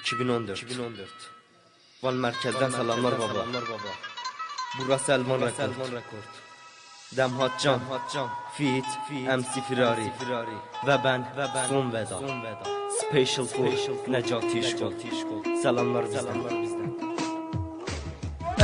2014 2014 Van Merkez'den selamlar baba. Burası Elman Rekord. Demhat Can, Fit, MC Firari ve ben, ve ben Son Veda. Special for Necati İşkol. Selamlar bizden.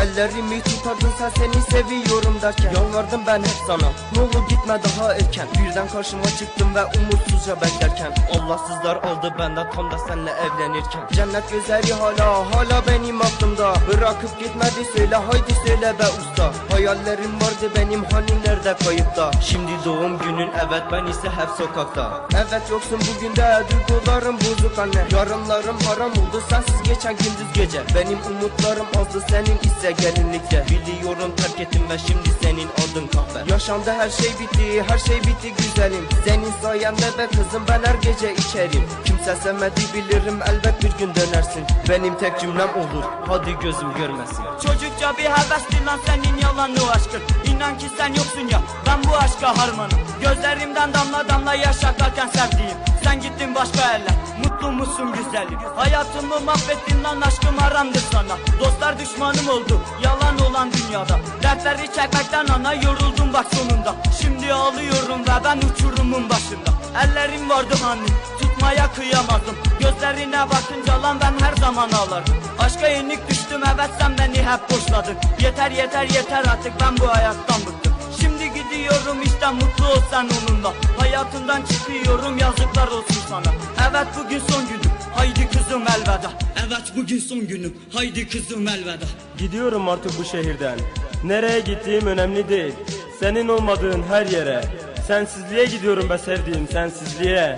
Ellerimi tutardın sen seni seviyorum derken. Yalvardım ben hep sana Ne olur gitme daha erken. Birden karşıma çıktım ve umutsuzca beklerken. Allahsızlar aldı benden tam da seninle evlenirken. Cennet gözleri hala hala benim aklımda. Bırakıp gitmedi söyle haydi söyle be usta Hayallerim vardı benim hani nerede kayıpta? Şimdi doğum günün evet ben ise hep sokakta. Evet yoksun bugün de duygularım bozuk anne. Yarınlarım haram oldu sensiz geçen gündüz gece. Benim umutlarım azdı senin ise gelinlikte. Biliyorum terk ettim ve şimdi senin adın kahve. Yaşamda her şey bitti her şey bitti güzelim. Senin sayende be kızım ben her gece içerim. Kimse sevmedi bilirim elbet bir gün dönersin. Benim tek cümlem olur hadi gözüm görmesin. Çocukça bir hevestin lan senin yalanlı aşkın. İnan ki sen yoksun ya ben bu aşka harmanım. Gözlerimden damla damla yaş akarken sevdiğim Sen gittin başka yerler mutlu musun güzelim? Hayatımı mahvettin lan aşkım haramdır sana. Dostlar düşmanım oldu yalan olan dünyada. Dertleri çekmekten ana yoruldum bak sonunda. Şimdi ağlıyorum ve ben uçurumun başında. Ellerim vardı hani tutmaya kıyamadım Gözlerine bakınca lan ben her zaman ağlardım Aşka yenik düştüm evet sen hep boşladın Yeter yeter yeter artık ben bu hayattan bıktım Şimdi gidiyorum işte mutlu ol sen onunla Hayatından çıkıyorum yazıklar olsun sana Evet bugün son günüm haydi kızım elveda Evet bugün son günüm haydi kızım elveda Gidiyorum artık bu şehirden. Nereye gittiğim önemli değil. Senin olmadığın her yere. Sensizliğe gidiyorum be sevdiğim sensizliğe.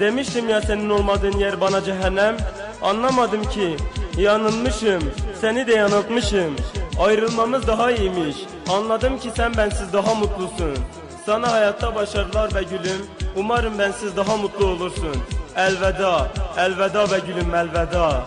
Demiştim ya senin olmadığın yer bana cehennem. Anlamadım ki yanılmışım. Seni de yanıltmışım. Ayrılmamız daha iyiymiş. Anladım ki sen bensiz daha mutlusun. Sana hayatta başarılar be gülüm. Umarım bensiz daha mutlu olursun. Elveda, elveda be gülüm elveda.